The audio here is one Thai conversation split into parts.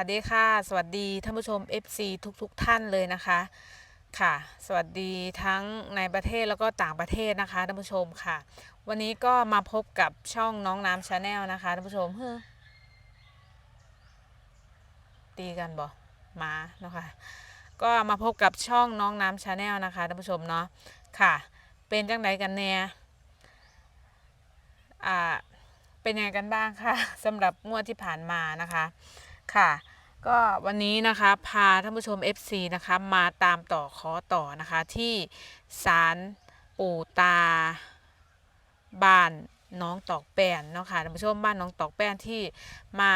สวัสดีค่ะ สวัสดีท่านผู้ชม FC ทุกๆทท่านเลยนะคะค่ะ สวัสดีทั้งในประเทศแล้วก็ต่างประเทศนะคะท่านผู้ชมค่ะ วันนี้ก็มาพบกับช่องน้องน้ำชาแนลนะคะท่านผู้ชมเฮ้อตีกันบ่หมาเนาะคะก็มาพบกับช่องน้องน้ำชาแนลนะคะท่านผู้ชมเนาะค่ะ เป็นจังไดกันแน่อ่าเป็นยังไงกันบ้างคะสำหรับงวดที่ผ่านมานะคะ ค่ะ ก็วันนี้นะคะพาท่านผู้ชม FC นะคะมาตามต่อขอต่อนะคะที่ศาลปู่ตาบ้านน้องตอกแป้นเนาะค่ะท่านผู้ชมบ้านน้องตอกแป้นที่มา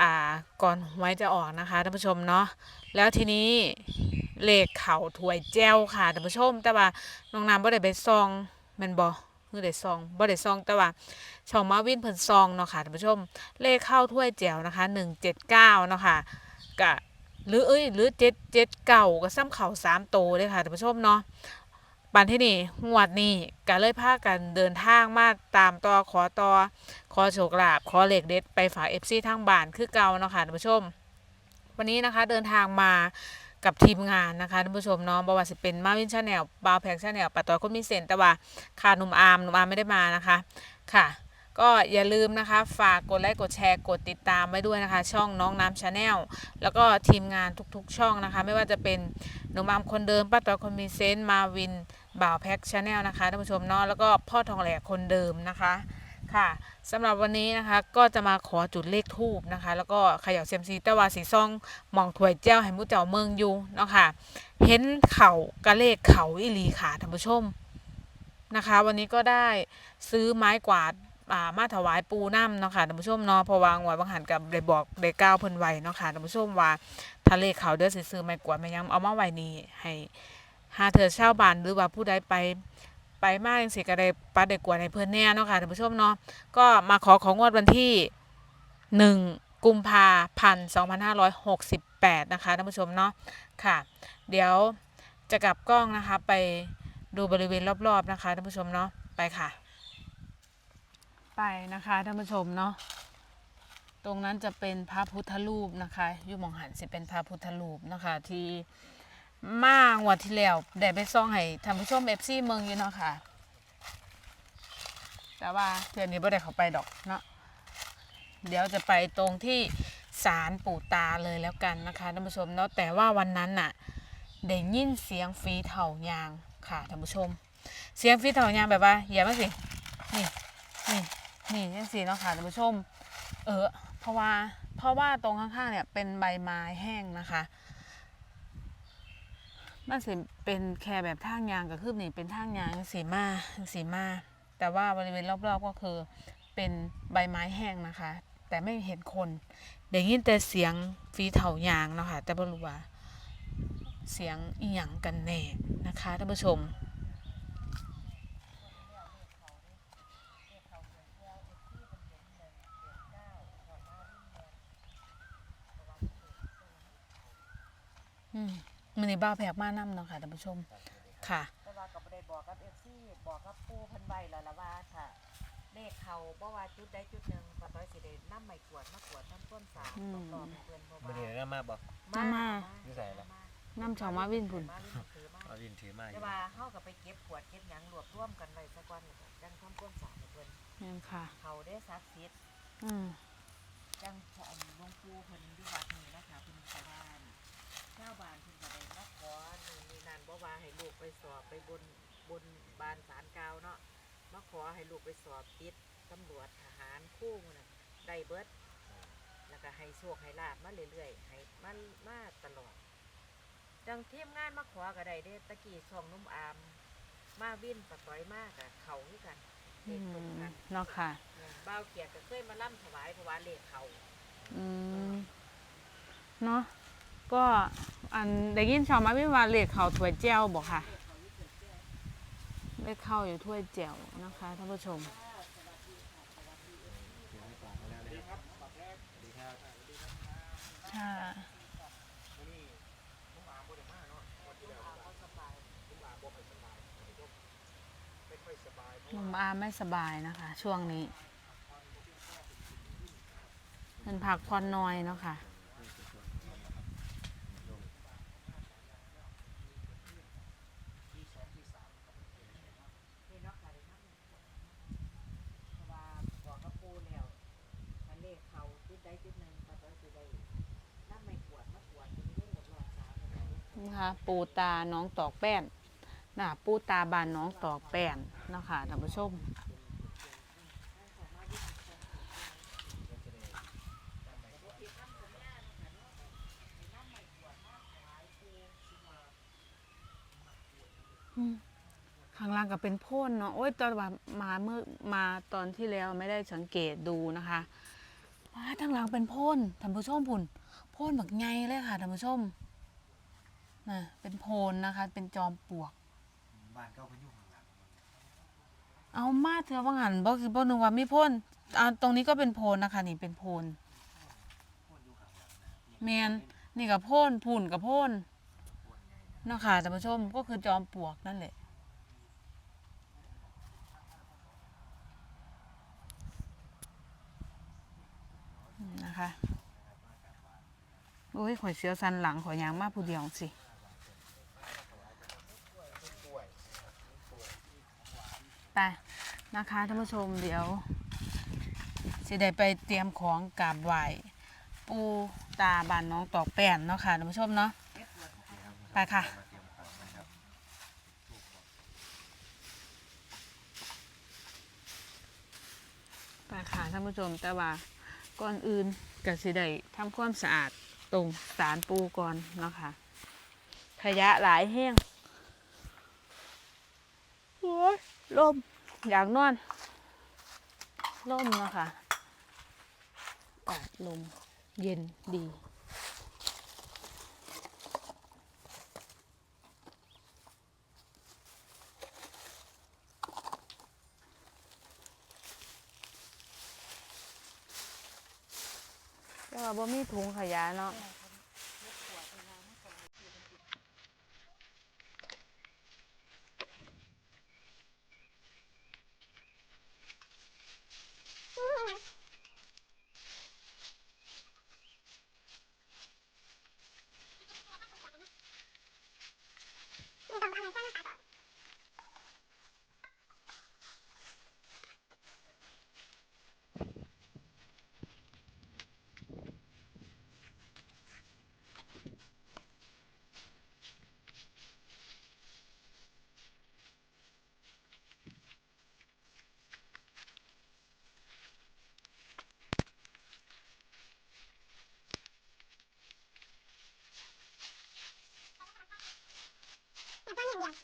อ่าก่อนหวยจะออกนะคะท่านผู้ชมเนาะแล้วทีนี้เลขเข่าถวยแจ้วค่ะท่านผู้ชม แต่ว่าน้องน้ำบ่ได้ไปซองแม่นบ่ คือได้ซองบ่ได้ซองแต่ว่าช่องมาวินเพิ่นซองเนาะค่ะท่านผู้ชมเลขเข้าถ้วยแจ๋วนะคะ179เนาะค่ะกะหรือเอ้ยหรือ7 7เก่าก็ซ้ำเข่า3โตเลยค่ะท่านผู้ชมเนาะปันที่นี่งวดนี้ก็เลยพากันเดินทางมาตามต่อขอต่อขอโชคลาภขอเหลขเด็ดไปฝาก FC ทางบ้านคือเก่าเนาะค่ะท่านผู้ชม วันนี้นะคะเดินทางมา กับทีมงานนะคะท่านผู้ชมเนาะบว่าสิเป็นมาวินชาแนลบาวแพงชาแนลปะตอยคนมีเซนแต่ว่าค่ะหนุ่มอาร์มหนุ่มอาร์มไม่ได้มานะคะค่ะก็อย่าลืมนะคะ ฝากกดไลค์กดแชร์กดติดตามไว้ด้วยนะคะ ช่องน้องน้ำชาแนลแล้วก็ทีมงานทุกๆ ช่องนะคะ ไม่ว่าจะเป็นหนุ่มอามคนเดิมป้าต่อยคนมีเซนต์มาวินบ่าวแพ็กชาแนลนะคะท่านผู้ชมเนาะแล้วก็พ่อทองแหลกคนเดิมนะคะ ค่ะสำหรับวันนี้นะคะก็จะมาขอจุดเลขทูบนะคะ แล้วก็เขย่าเซยมซีแต่ว่าสีซองมองถวยแจ้วให้มุเจ้าเมืองอยู่เนาะค่ะเห็นเข่ากระเลขเขาอิลีค่ะท่านผู้ชมนะคะ วันนี้ก็ได้ซื้อไม้กวาดามาถวายปูน้ำเนาะค่ะท่านผู้ชมเนาะพอวางไว้บางหันกับได้บอกได้ก้าวเพิ่นไว้เนาะค่ะท่านผู้ชมว่าทะเลเขาเด้อสิซื้อไม่กวาดไม่ยังเอามาไว้นี่ให้หาเธอเช่าบ้านหรือว่าผู้ใดไป ไปมาจังซี่ก็ได้ปัดได้กวาให้เพิ่นแน่เนาะค่ะท่านผู้ชมเนาะก็มาขอของงวดวันที่1กุมภาพันธ์2568นะคะท่านผู้ชมเนาะค่ะ เดี๋ยวจะกลับกล้องนะคะไปดูบริเวณรอบๆนะคะท่านผู้ชมเนาะไปค่ะ ไปนะคะท่านผู้ชมเนาะตรงนั้นจะเป็นพระพุทธรูปนะคะอยูหมองหันสิเป็นพระพุทธรูปนะคะที่ มางวดที่แล้วได้ไปซ่องให้ท่านผู้ชมเอฟซีเมืองอยู่เนาะค่ะ แต่ว่าเทือนนี้ไม่ได้เขาไปดอกเนาะเดี๋ยวจะไปตรงที่ศาลปู่ตาเลยแล้วกันนะคะท่านผู้ชมเนาะแต่ว่าวันนั้นน่ะได้ยินเสียงฟีเถายางค่ะท่านผู้ชม เสียงฟีเถายางแบบว่าอย่ามาสินี่นี่นี่จังสีเนาะค่ะท่านผู้ชม เออเพราะว่าเพราะว่าตรงข้างๆเนี่ยเป็นใบไม้แห้งนะคะ มันสิเป็นแค่แบบทางยางก็คือนี่เป็นทางยางสีมาสีมา แต่ว่าบริเวณรอบๆก็คือเป็นใบไม้แห้งนะคะ แต่ไม่เห็นคนได้ยินแต่เสียงฝีเถายางเนาะค่ะแต่ไม่รู้ว่าเสียงอีหยังกันแน่นะคะท่านผู้ชมอืม มันนี่บ้าแพกมากน้ำเนาะค่ะท่านผู้ชมค่ะ แต่ว่าก็บ่ได้บอกกับเอฟซีบอกกับปู่เพิ่นไว้แล้วล่ะว่าถ้าเลขเขาบ่ว่าจุดใดจุดหนึ่งปะต้อยสิได้นำไม้กวาดมากวาดน้ำต้นสาอืมรอบๆให้เพิ่นเพราะมันว่าเห็นแล้วมาบอก มามา อยู่ไสล่ะ น้ำชาวมาวินพุ่น มาวินถือมา เอาดินถือมาอแต่ยู่ ว่าเฮาก็ไปเก็บขวดเก็บหยังรวบรวมกันไว้ซะก่อนแล้วก็จังทำต้นสารให้เพิ่นนี่นค่ะ เขาได้ศักดิ์สิทธิ์อืมจังพอหลวงปู่เพิ่นอยู่วัดนี้นะคะเพิ่นชาวบ้านชาวบ้านเพิ่นก็ได้มาข อนู่นนี่นั่นบ่ว่าให้ลูกไปสอบไปบนบนบานศาลกล่าวเนาะมาขอให้ลูกไปสอบติดตำรวจทหารคู่มื้อน่ะได้เบิดแล้วก็ให้โชคให้ลาบมาเรื่อยๆให้มันมาตลอด จังทีมงานมาขอก็ได้เด้ตะกี้ช่องนุ่มอาม มาวินปะต้อยมากอะเขาคือกันเลอืขตรงมกันเนาะค่ะ เนี่ยบ้าวเกียรติก็เคยมาล่ำถวายเพราะว่าเลขเขา อืมเนาะก็ อันได้ยินชาวมาวินว่าเลขเขาถ้วยแจ้วบอกค่ะเลขเข้าอยู่ถ้วยแจ้วนะคะท่านผู้ชมค่ะหนุ่มอาไม่สบายนะคะ ช่วงนี้มมันผักพรน้อยเนาะค่ะนี่เนาะค่ะได้นำเพราะว่าบอกกับปูแล้วถ้าเลขเขาติดได้ติดหนึงก็ต้องสิได้นำไม้กวาดมากวาดอยู่ในหมดรอบสาม นะคะปูตาน้องตอกแป้นนะปูตาบานน้องตอกแป้นนะคะท่านผู้ชมอืมข้างล่างก็เป็นโพ่นเนาะโอ้ยตอนว่ามาเมื่อมาตอนที่แล้วไม่ได้สังเกตดูนะคะมาทางหลังเป็นโพ่นท่านผู้ชมพุ่นโพ่นแบบไงเลยค่ะท่านผู้ชม น่ะเป็นโพนนะคะ เป็นจอมปลวก บ้านเก้าพยุงข้างหลังเอามาเถอะว่างันบ่คือบ่นึกว่ามีโพ่นอ่าตรงนี้ก็เป็นโพนนะคะ นี่เป็นโพนโคตรอยู่ข้างหลังนะแมนนี่กับโพ่นพุ่นกับโพ่นเนาะค่ะท่านผู้ชมก็คือจอมปลวกนั่นแหละนะคะโอ้ยข่อยเสียวสันหลังข่อยยางมาผู้เดียวสิ ไปนะคะท่านผู้ชมเดี๋ยวสิได้ไปเตรียมของกราบไหว้ปูตาบานน้องตอกแป้นเนาะค่ะท่านผู้ชมเนาะไปค่ะไปค่ะท่านผู้ชมแต่ว่าก่อนอื่นก็สิได้ทำความสะอาดตรงสารปูก่อนเนาะค่ะขยะหลายแห้งโอ้ย ลมอยากนอนลมเนาะค่ะอากาศลมเย็นดีแต่ว่าบ่มีถุงขยะเนาะ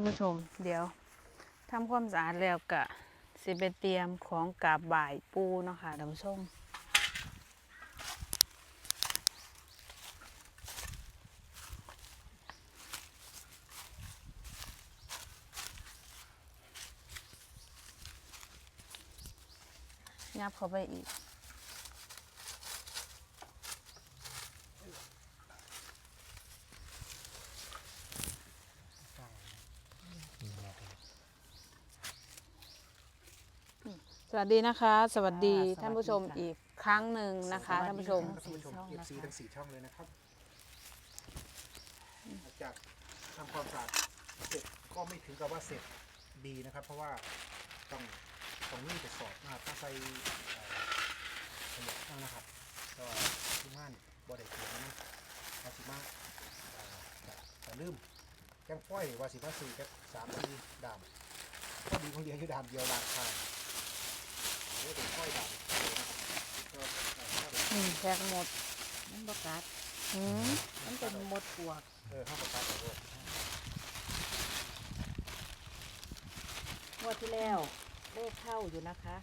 านผู้ชม เดี๋ยวทำความสะอาดแล้วกะสิไปเตรียมของกาบบ่ายปูเนาะค่ะท่านผู้ชมยับเข้าไปอีก ส วัสดีนะคะ สวัสดีค่ะท่านผู้ชมสวัสดีค่ะอีกครั้งหนึ่งนะคะท่านผู้ชม ท่านผู้ชมเอฟซีทั้งสี่ช่องเลยนะครับหลังจากทำความสะอาดเสร็จก็ไม่ถึงกับว่าเสร็จดีนะครับ เพราะว่าต้องต้องนี่ไปสอบนะครับต้องใส่เอ่อขยะบ้างนะครับก็ที่ม่านบอดี้เขียนนะว่าสิมาเอ่อจะจะลืมแกงป้อยว่าสิมาสี่แค่สามนาทีดามก็ดีคนเดียวอยู่ดามเดียวลางทางเดี๋ยวเป็นป้อยดามนะครับก็เอืมแทกหมดมันบ่กัดอืมมันเป็นหมดปวกเออเข้ากับตัดเอาด้วยงวดที่แล้วเลขเข้าอยู่นะคะ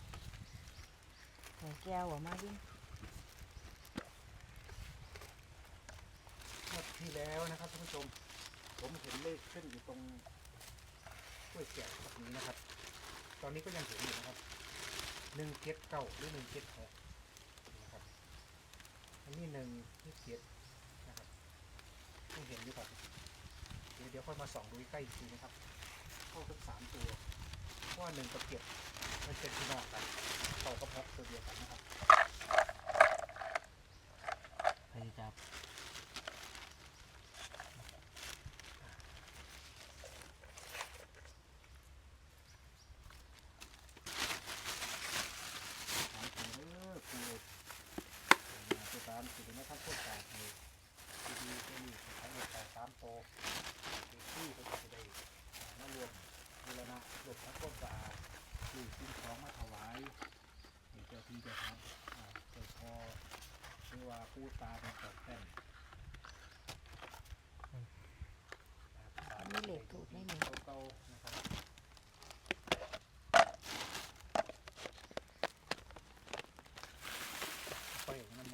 ใส่แก้วออกมาดิงวดที่แล้วนะครับท่านผู้ชม ผมเห็นเลขขึ้นอยู่ตรงกล้วยแกะแบบนี้นะครับ ตอนนี้ก็ยังเห็นอยู่นะครับ หนึ่งเจ็ดเก้าหรือหนึ่งเจ็ดหกนะครับอันนี้หนึ่งที่เจ็ดนะครับต้องเห็นอยู่ครับเดี๋ยวเดี๋ยวค่อยมาส่องดูใกล้อีกทีนะครับ เข้าทั้งสามตัวเพราะว่าหนึ่งกับเจ็ดมันเป็นพี่น้องกันเต่ากับหกตัวเดียวกันนะครับ ใครจะจับ สามตัวเด้อปูตัวตามสิเป็นนะครับพวกตาให้ดีๆก็มีใช้เงินแต่สามโตวที่ก็จะได้มารวมบูรณะรวมทั้งพวกตาที่สิ่งของมาถวายให้เจ้าที่เจ้าทางอ่าเจ้าพ่อหรือว่า ปลาเป็นตกแต่งมีเหล็กถูกไม่มี เก่าๆนะครับไปของมัน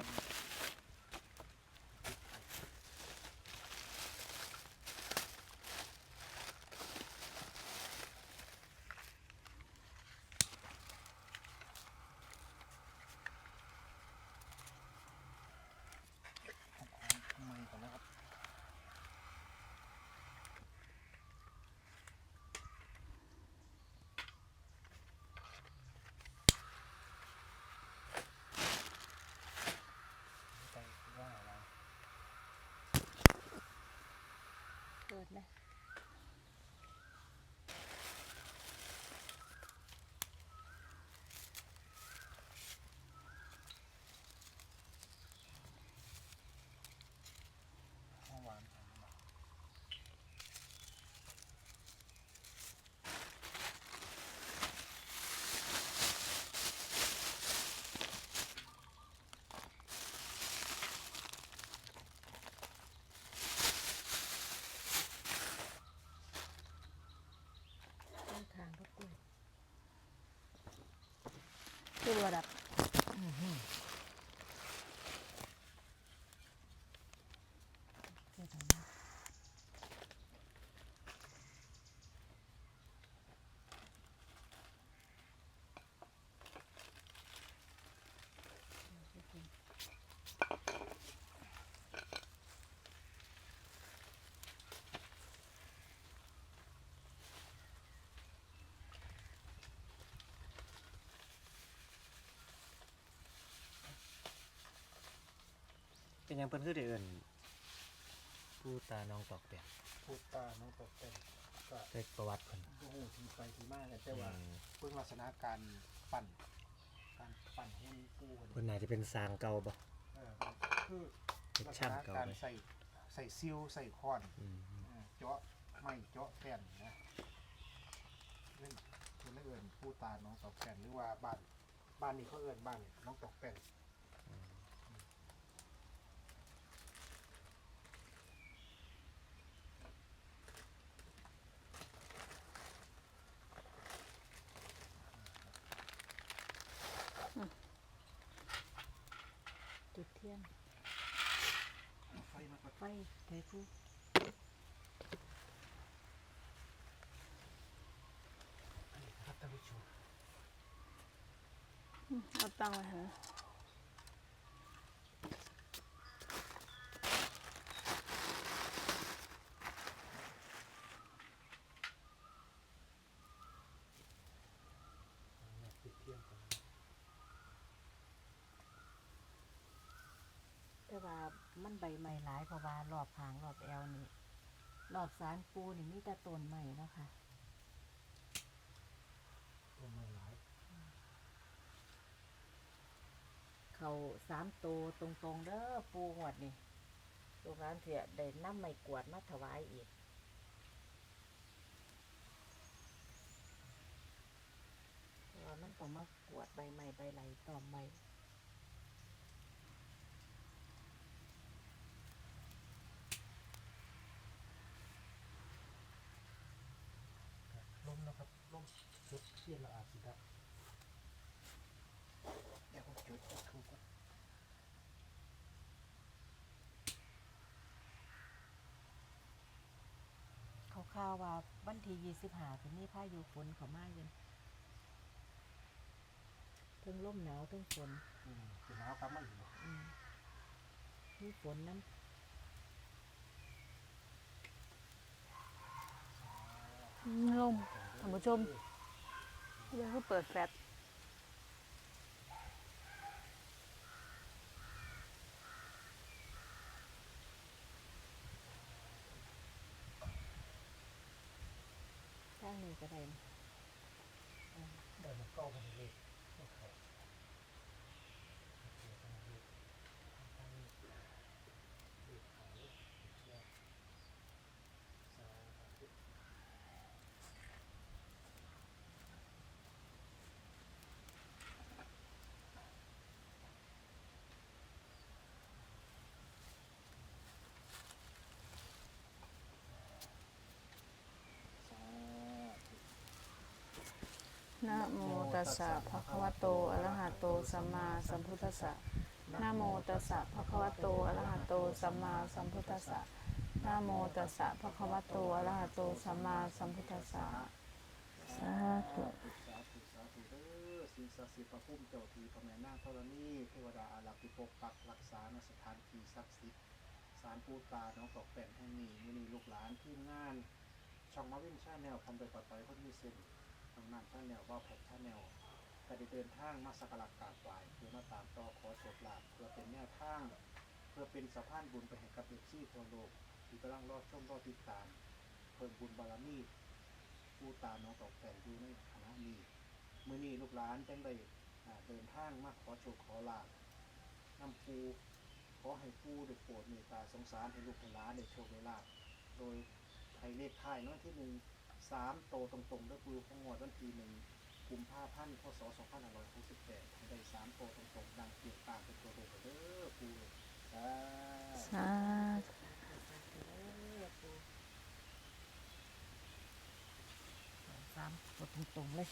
ทำไมก่อนนะครับ ไปว่าอะไร เปิดไหม ข้าวหวาน ต้นทางก็กล้วย คือระดับเดี๋ยวก่อนนะ เป็นหยังเพิ่นคือได้เอิ้นผู้ตาน้องตอกแตกพูดตาน้องตกแต่งก็ได้ประวัติเพิ่นโอ้โหทีไปทีมากันแต่ว่าอืมเพิ่งลักษณะการปั่น การปั่นให้ปูกันเพิ่นน่าจะเป็นสร้างเก่าบ่เออคือเป็นลักษช่างณะเก่าการเลยใส่ใส่ซิลใส่ค้อน อืมเออเจาะไม่เจาะแผ่นนะเรื่องคือเอื่นผู้ตาน้องตอกแผ่นหรือว่าบ้านบ้านนี้เขาเอื่นบ้านน้องตอกแผ่น จุดเทียน ไฟมาก่อน ไฟไฟฟูครับท่านผู้ชมเอาตังค์ไว้ฮะ ติดเทียนก่อน แต่ว่ามันใบใหม่หลายเพราะว่ารอบหางรอบแอวนี่รอบสารปูนี่มีแต่ต้นใหม่เนาะค่ะต้นไม้หลายเขาสามตัวตรงๆเด้อปูหวดนี่ลูกร้านเถียได้น้ำไม่กวาดมาถวายอีกเพราะว่ามันต้องมากวาดใบใหม่ใบไหลต่อให ทียนเราอาสิดับเดี๋ยวผมจุดถูกก่อนเขาข่าวว่าวันที่ยี่สิบหาเป็นนี่พายุฝนเขามาอยันทั้งลมหนาวทั้งฝนอืมหนาวกลับมาร่อืมมีฝนน้ลมท่านผู้ชม ยวคือเปิดแฟลชำข้างนี้ก็ได้นะได้มาเก้าพันเลขบ่เข้า นะโมตัสสะภะคะวะโตอะระหะโตสัมมาสัมพุทธัสสะนะโมตัสสะภะคะวะโตอะระหะโตสัมมาสัมพุทธัสสะนะโมตัสสะภะคะวะโตอะระหะโตสัมมาสัมพุทธัสสะสาธุสาธุสาธุเด้อสิ่งศักดิ์สิทธิ์พระพุ่มเจ้าทีพระแม่นางธรณีเทวดาอารักษ์ที่ปกปักรักษาณสถานที่ศักดิ์สิทธิ์ศาลปูตาน้องตอกแป่นแห่งนี้มีลูกหลานทีมงาน ช่องมาวินชาแนลพร้อมไปปลอดภัยคนมีเส้น ทำนานชาแนลว่าแพทชาแนลก็ได้เดินทางมาสักการะกราบไหว้เพื่อมาตามต่อขอโชคลาภเพื่อเป็นแนวทาง เพื่อเป็นสะพานบุญไปให้กับเอฟซีทั่วโลกที่กำลังรอชมรอติดตาม เพิ่มบุญบารมีผู้ตาน้องตอกแต่งอยู่ในคณะนี้มื้อนี้ลูกหลานจังได้เดินทางมาขอโชคขอลาบนำปูขอให้ปูได้โปรดเมตตาสงสารให้ลูกหลานได้โชคได้ลาโดยไทยเลขท้ายเนวันที่หนึ่ง สามโตตรงๆก็คือของงวดวันที่หนึ่งกุมภาพันธ์พศสองพันห้าร้อยหกสิบแปดให้ได้สามโตตรงๆดังเปลี่ยนตาเป็นตัวเลขเด้อปูสาธุสาธุสามกดตรงๆเลย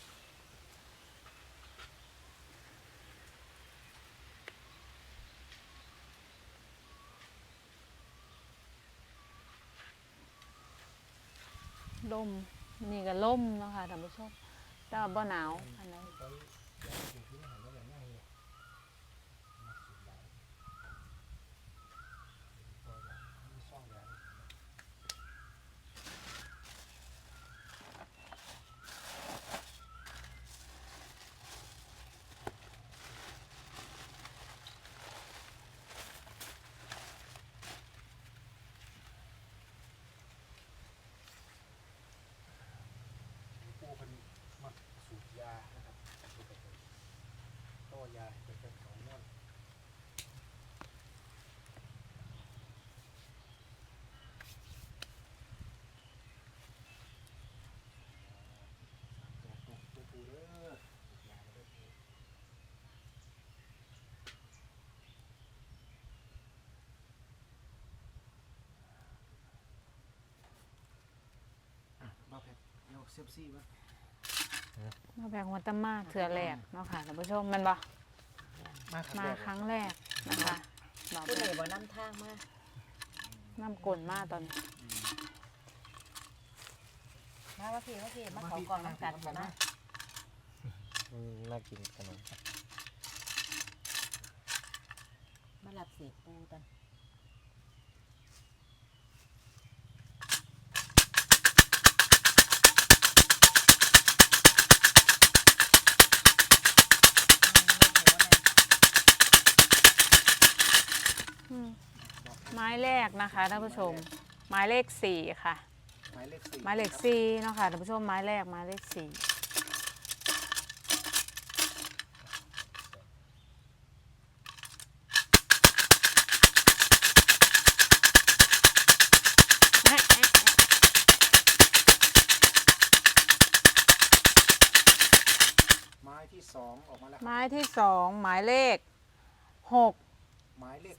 ลม นี่ก็ล่มเนาะค่ะท่านผู้ชมแต่ว่าบ่หนาวอันนั้น ไปย้ายอยู่ที่ไหนก็อย่างง่ายเลยมาสุดหลายพออย่างมีซ่องแล้ว ปูเป็นมักสูบยานะครับสูบไปเลยตัวยาเป็นเป็นของนวลตัวปูตัวปูเด้อสูบยามาเด้อปูอะ บ้าแพทเดี๋ยวเซฟซี่บ้างมาแบกวันตะมาเถื่อแรกเนาะค่ะท่านผู้ชมแมันบ่มาครับมาครั้งแรกนะคะบอกผู้เลใดยบ่นำทางมาน้ำกลนมาตอนนี้มาว่าพี่ว่าพี่มาขอกองน้ำกันกันนะอืมน่ากินขนมมาหลับเสียปูกันอืม ไม้แรกนะคะท่านผู้ชม ไม้เลขสี่ค่ะ หมายเลขสี่ไม้เลขสี่เนาะค่ะท่านผู้ชมไม้แรกไม้เลขสี่แอะแอะแอะไม้ที่สองออกมาแล้วครับไม้ที่สองหมายเลขหกหมายเลข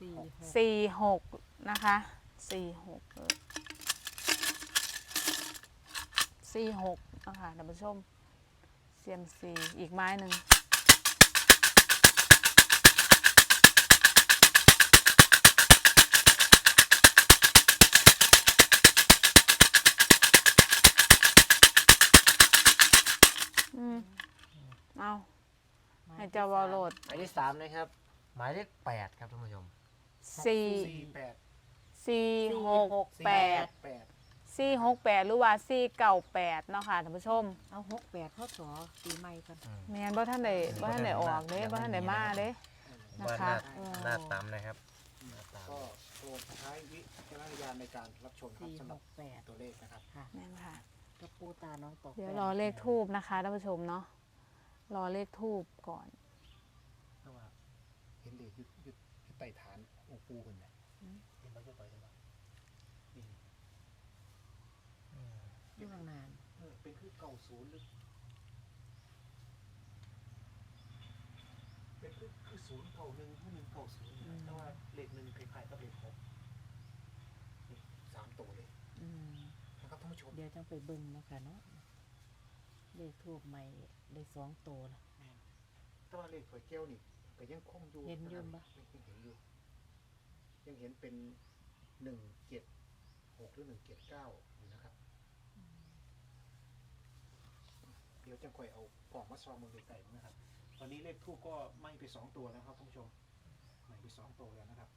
สี่หกนะคะสี่หกสี่หกนะคะท่านผู้ชมเซียมซีอีกไม้หนึ่งอืมเอาให้เจ้าวอลโหลด อันที่สามเลยครับ หมายเลขแปดครับท่านผู้ชมสี่สี่แปดสี่หกสี่แปดแปดสี่หกแปดหรือว่าสี่เก้าแปดเนาะค่ะท่านผู้ชมเอาหกแปดเข้าสอปีใหม่กันแม่นบ่ท่านได้บ่ท่านได้ออกเด้บ่ท่านได้มาเด้ว่านะคะหน้าหน้าตามนะครับหน้าตามก็โปรดใช้วิจารณญาณในการรับชมครับสี่สำหหรับกแปดตัวเลขนะครับ ค่ะแม่นค่ะ กระปูตาน้องตกเดี๋ยวรอเลขทูบนะคะท่านผู้ชมเนาะรอเลขทูบก่อน เพราะว่าเห็นเลข อยุดยุดยุดไต่ฐานองค์ปูคนเนี่ยเห็นไหมจะต่อยเห็นไหมนี่เรื่องนานเออเป็นคือเก่าศูนย์หรือเป็นคือคือศูนย์เก่าหนึ่งคือหนึ่งเก่าศูนย์นะครับแต่ว่าเลขหนึ่งคล้ายๆกับเลขหกนี่สามตัวเลยอืมนะครับท่านผู้ชม เดี๋ยวจังไปเบิ่งเนาะค่ะเนาะเลขทูบใหม่ได้สองโตละ แต่ว่าเลขถวยแก้วนี่ ก็ยังคงอยู่เห็นอยู่ะครับยังเห็นอยู่ ยังเห็นเป็นหนึ่งเจ็ดหกหรือหนึ่งเจ็ดเก้าอยู่นะครับ เดี๋ยวจะค่อยเอากล่องมาซองมือไก่ๆนะครับ ตอนนี้เลขทูกก็ไหม้ไปสองตัวแล้วครับท่านผู้ชมไหม้ไปสองตัวแล้วนะครับ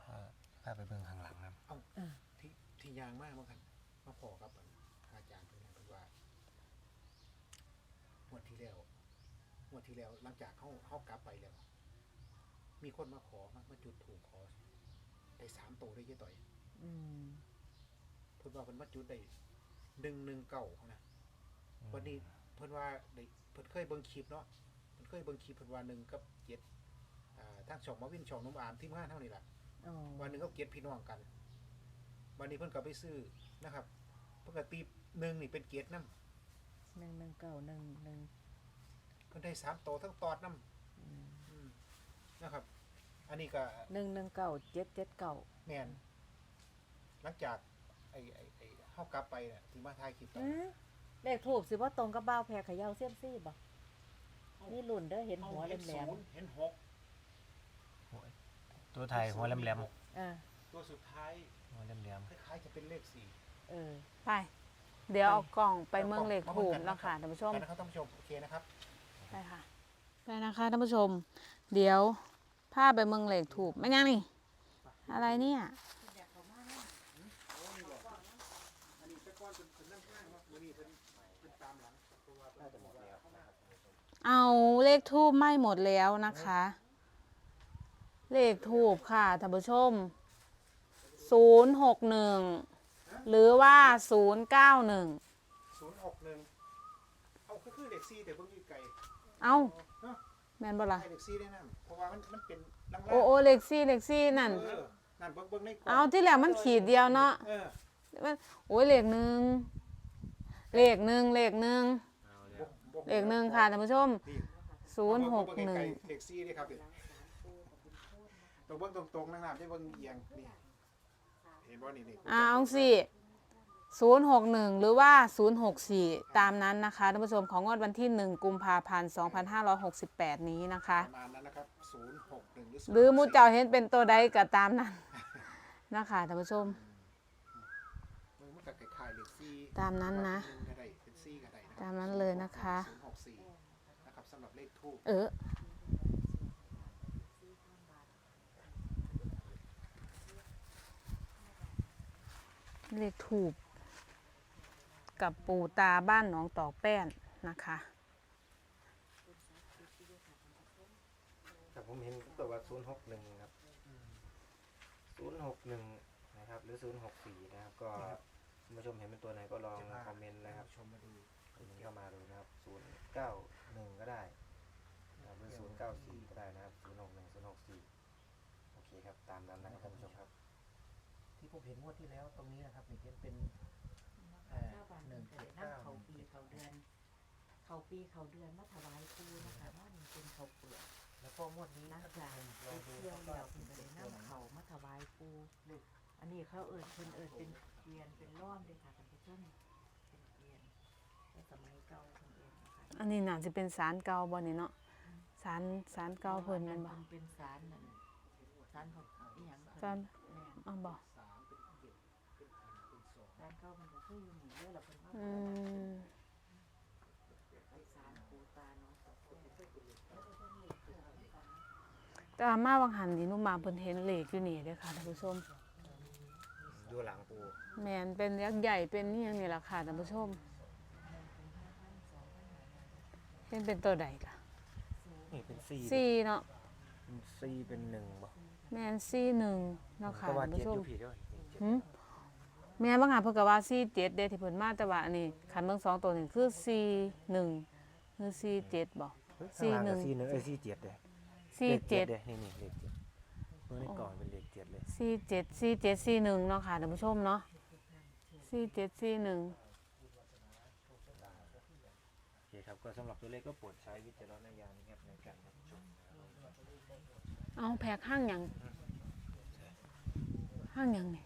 พาพาไปเบิ่งข้างหลังครับอ่าที่ที่ยางมากมั้งครับมาพอครับอาจารย์เป็นไงเป็นว่า งวดที่แล้ว งวดที่แล้ว หลังจากเข้าเข้ากลับไปแล้ว มีคนมาขอมามาจุดถูกขอได้สามตัวได้เยอะต่อยอืมเพิ่นว่าเพิ่นมาจุดได้หนึ่งหนึ่งเก่านะวันนี้เพิ่นว่าได้เพิ่นเคยเบิ่งคลิปเนาะเพิ่นเคยเบิ่งคลิปเพิ่นว่าหนึ่งกับเจ็ดอ่าทางช่องมาวินช่องน้มอามทีมงานเท่านี้แหละอ๋อวันหนึ่งก็เจ็ดพี่น้องกัน วันนี้เพิ่นก็ไปซื้อนะครับ เพิ่นก็ตีหนึ่งนี่เป็นเกียรติน้หนึ่งหนึ่งเก้าหนึ่งหนึ่งำเพิ่นได้สามโตวทั้งตอดน้ำอืมอืมนะครับ อันนี้ก็หนึ่งหนึ่งเก้าเจ็ดเจ็ดเก้าแมนหลังจากไอ้ไอ้ไอ้เข้ากลับไปเนี่ยที่มาถ่ายคลิปตอนอืมเลขทูบสิว่าตรงกับบ้าวแพรเขย่าเสี้ยมซี่บ่นี่หลุ่นเด้อเห็นหัวแหลมเห็นศูนย์เห็นหกตัวไทยหัวแหลมๆอ่าตัวสุดท้ายๆหัวแหลมคล้ายๆจะเป็นเลขสี่เออ ไป เดี๋ยวเอากล่องไปเมืองเลขทูบแล้วค่ะท่านผู้ชมไปนะครับท่านผู้ชมโอเคนะครับ ไปค่ะ ไปนะคะท่านผู้ชม เดี๋ยวพาไปเมืองเลขทูบไม่ยังนี่ อะไรเนี่ย เอาเลขทูบไหม้หมดแล้วนะคะ เลขทูบค่ะท่านผู้ชม 061 หรือว่า 091 ศูนย์หกหนึ่งเอาคือเลขสี่แต่เพิ่งอยู่ไกล เอ้าเนาะแม่นบ่ล่ะให้เลขสี่ได้นั่นเพราะว่ามันมันเป็นล่างๆโอ้โอ้เลขซี่เลขซี่นั่น เออนั่นเบิ่งเบิ่งในกล่งเอาที่แหลมมันขีดเดียวเนาะเออมันโอ้ยเลขหนึ่งเลขหนึ่งเลขหนึ่งเอาแล้วบ่บ่เลขหนึ่งค่ะท่านผู้ชมนี่ศูนย์หกหนึ่งเด็กซี่นี่ครับตรงเบื้องตรงๆนะครับที่เบื้องเอียงนี่เห็นว่านี่นี่อ่าเอาสิ ศูนย์หกหนึ่งหรือว่าศูนย์หกสี่ตามนั้นนะคะท่านผู้ชมของงวดวันที่หนึ่งกุมภาพันธ์สองพันห้าร้อยหกสิบแปดนี้นะคะ ประมาณนั้นนะครับศูนย์หกหนึ่งหรือหรือหมูเจ้าเห็นเป็นตัวใดก็ตามนั้นนะคะท่านผู้ชม มันมันก็คล้ายๆเลขซี่ตามนั้นนะ หงก็ได้เป็นซี่ก็ได้นะตามนั้นเลยนะคะศูนย์หกสี่นะครับสำหรับเลขทูบเออเลขถูก กับปูตาบ้านหนองตอกแป้นนะคะแต่ผมเห็นตัวว่าศูนย์หกหนึ่งครับศูนย์หกหนึ่งนะครับ หรือศูนย์หกสี่นะครับ ก็คุณผู้ชมเห็นเป็นตัวไหนก็ลองคอมเมนต์นะครับชมมาดูคอมเมนต์เข้ามาดูนะครับศูนย์เก้าหนึ่งก็ได้นะครับหรือศูนย์เก้าสี่ก็ได้นะครับศูนย์หกหนึ่งศูนย์หกสี่โอเคครับ ตามนั้นนะครับท่านผู้ชมครับ ที่ผมเห็นงวดที่แล้วตรงนี้นะครับนี่เป็นเป็น เอ่อเจ้าบ้านหเพิ่นึ่นงก็เจ็ดได้เก้านำเขาปีเขาเดือน เขาปีเขาเดือนมาถวายครูนะคะว่ามันเป็นเขาเปลือกแล้วก็งวดนี้นักนะจากไปเที่ยวแล้วเพิ่นก็ได้นำเขามาถวายครูอันนี้เขาเอิญเพิ่นเอิญเป็นเกวียนเป็นร่อนเลยค่ะท่านผู้ชมเป็นเกวียนในสมัยเก่าเพิ่นเอิญนะคะอันนี้น่าจะเป็นสารเก่าบ่นี่เนาะสารสารเก่าเพิ่นแม่นบ่เพิ่นเป็นสารนั่นสารของอีหยังสารแม่นอ้าวบ่สามเป็นเจ็ดเป็นหนึ่งเป็นสองสารเก่ามันก็คืออยู่ นี่มแต่ามาวังหันนี่นุ่มมาเพิ่นเห็นเหล็กอยู่นี่เด้อค่ะท่านผู้ชม ดูหลังปูแมนเป็นยักษ์ใหญ่เป็นนี่ยังนี่ล่ะค่ะท่านผู้ชมเห็นเป็นตัวใดล่ะนี่เป็นซีซีเนาะเป็ซีเป็นหนึ่งบ่แมนซีหนึ่งเนาะค่ะท่านผู้ชมหืม แม่นบางหาเพิ่นก็ว่าสี่เจ็ดเด้ที่เพิ่นมาแต่ว่าอันนี้คันเบิ่งสองตัวนี่คือสี่หนึ่งคือสี่เจ็ดบ่ สี่ข้างล่างหนึ่งก็สี่หนึ่งเอ้ยสี่เจ็ดเลยสี่เจ็ด ลขนี่นี่เลขเจ็ดเมื่อในกล่องเป็นเลขเจ็ดเลย สี่เจ็ดสี่เจ็ดสี่หนึ่งเนาะค่ะท่านผู้ชมเนาะสี่เจ็ดสี่หนึ่งโอเคครับ ก็สำหรับตัวเลขก็โปรดใช้วิจารณญาณนะครับในการรับชมนะครับเอาแพกห้างหยังห้างหยังนี่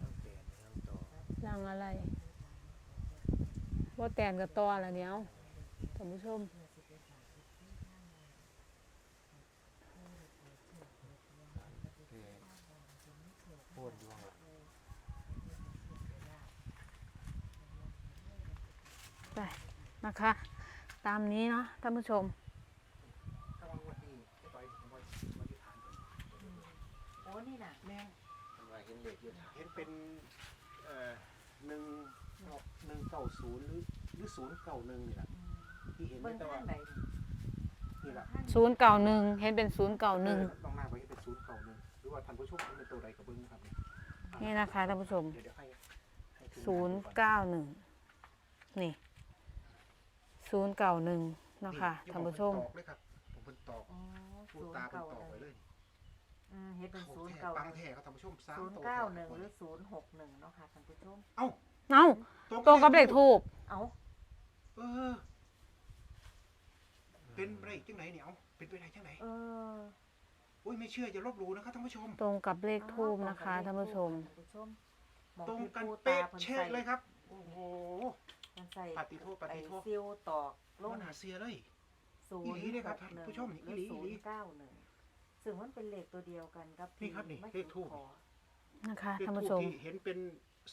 ตั้งแต่ตั้งต่ อรังอะไรว่าแตนกับตอละเนี้ยท่านผู้ชมคือโคตรดวงละไปนะคะ ตามนี้เนาะท่านผู้ชมกำลังวันนี้จะต่อยผมว่าวันที่ผ่านไปโอ้นี่น่ะแม่งทำไมเห็นเลขอยู่เห็นเป็นเอ่อ หนึ่งหนึ่งเก้าศูนย์หรือหรือศูนย์เก้าหนึ่งนี่แหละที่เห็นเบิ่งแต่ทาว่างไหนนี่แหละศูนย์เก่าหนึ่งเห็นเป็นศูนย์เก่าหนึ่งต้องหน้าไปให้เป็นศูนย์เก้าหนึ่งหรือว่าท่านผู้ชมเห็นเป็นตัวใดกับเบิ้งนะครับนี่นะคะท่านผู้ชมเดี๋ยวเดี๋ยวให้ให้ทีมงาศูนย์ดูก่อเก้าหนึ่งนี่ศูนย์เก่าหนึ่งเนาะค่ะนี่ท่านผู้ชมผมเพิ่นตอกเลยครับผมเป็นตอกอ๋อพูศูดนตาย์เป็นเก้าตอกไปเลย อืมเฮ็ดเป็นเขาศูนย์แท้เก้าปังแท้ครับท่านผู้ชมสามศูนย์ตัวเก้าหนึ่งหรือศูนย์หกหนึ่งเนาะค่ะท่านผู้ชม เอ้าเอ้าตรงกับเลขทูบเอ้าเออ เป็นไปได้จังไหนเนี่ยเอาเป็นไปได้จังไหนเอออุ้ยไม่เชื่ออย่าลบหลู่นะครับท่านผู้ชม ตรงกับเลขทูบนะคะท่านผู้ชมท่านผู้ชมหมอตรงที่กันปูเป๊ะพิ่นเช็ใส่เลยครับ โอ้โหมันใส่ปฏิโทษปไอฏิโทษซิลตอกลลงงหาเสียเลยศูอีนหย์ลีเลยครับหกหนึ่งท่านผู้ชมหรืออีหลีศูอีหลีนย์เก้าหนึ่ง ซึ่งมันเป็นเลขตัวเดียวกันครับนี่ครับนี่ไม่เลขทูป ขอนะคะเลขท่านทูผู้ปชม ที่เห็นเป็น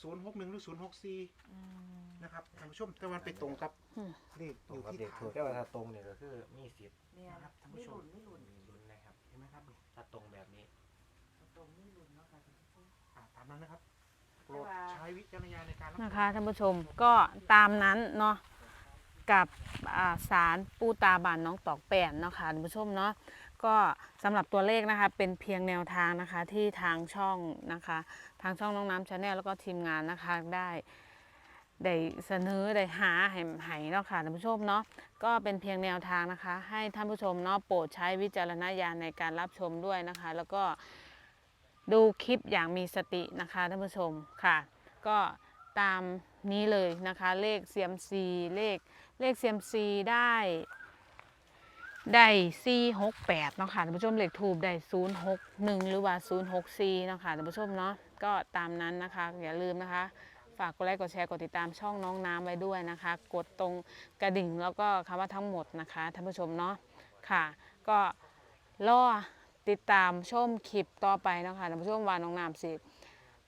ศูนย์หกหนึ่งหรือศูนย์หกสี่อืม นะครับท่านผู้ชมแต่วันไปตรงกับอืม เลขตอรงยู่กับที่เลขฐาถูกนแต่ว่าถ้าตรงเนี่ยก็คือมีสิทธิ์เนี่ยครับท่านผู้ไม่ชหม ลุนไม่หลุนมีลุ้นนะครับเห็นไหมครับนี่ถ้าตรงแบบนี้ตรงไม่หลุนเนาะค่ะท่านผู้ชม อ่าตามนั้นนะครับโปรดใช้วิจารณญาณในการรับชม นะคะท่านผู้ชมก็ตามนั้นเนาะกับอ่าสารปูตาบานน้องตอกแป่นเนาะค่ะท่านผู้ชมเนาะ ก็สำหรับตัวเลขนะคะ เป็นเพียงแนวทางนะคะที่ทางช่องนะคะ ทางช่องน้องน้ำชาแนลแล้วก็ทีมงานนะคะได้ได้เสนอได้หาให้ให้เนาะค่ะท่านผู้ชมเนาะก็เป็นเพียงแนวทางนะคะ ให้ท่านผู้ชมเนาะโปรดใช้วิจารณญาณในการรับชมด้วยนะคะ แล้วก็ดูคลิปอย่างมีสตินะคะท่านผู้ชมค่ะ ก็ตามนี้เลยนะคะ เลข CMC เลขเลข CMC ได้ ได้468เนาะค่ะท่านผู้ชมเลขทูบได้061หกหนึ่งหรือว่า064เนาะค่ะท่านผู้ชมเนาะก็ตามนั้นนะคะ อย่าลืมนะคะ ฝากกดไลค์กดแชร์กดติดตามช่องน้องน้ำไว้ด้วยนะคะ กดตรงกระดิ่งแล้วก็คำว่าทั้งหมดนะคะท่านผู้ชมเนาะค่ะ ก็รอติดตามชมคลิปต่อไปนะคะท่านผู้ชมว่าน้องน้ำสิ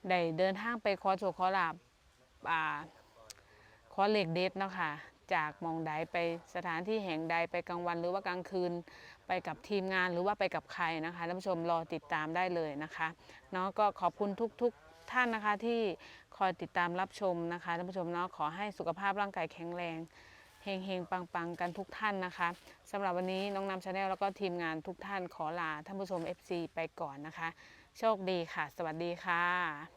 ได้เดินทางไปขอโชคขอลาบอ่าขอเหล็กเด็ดเนาะค่ะ จากมองใดไปสถานที่แห่งใดไปกลางวันหรือว่ากลางคืน ไปกับทีมงานหรือว่าไปกับใครนะคะท่านผู้ชมรอติดตามได้เลยนะคะเนาะก็ขอบคุณทุกๆท่านนะคะที่คอยติดตามรับชมนะคะท่านผู้ชมเนาะขอให้สุขภาพร่างกายแข็งแรงเฮงเฮงปังปังๆ กันทุกท่านนะคะสำหรับวันนี้น้องนำชาแนลแล้วก็ทีมงานทุกท่านขอลาท่านผู้ชม FC ไปก่อนนะคะ โชคดีค่ะ สวัสดีค่ะ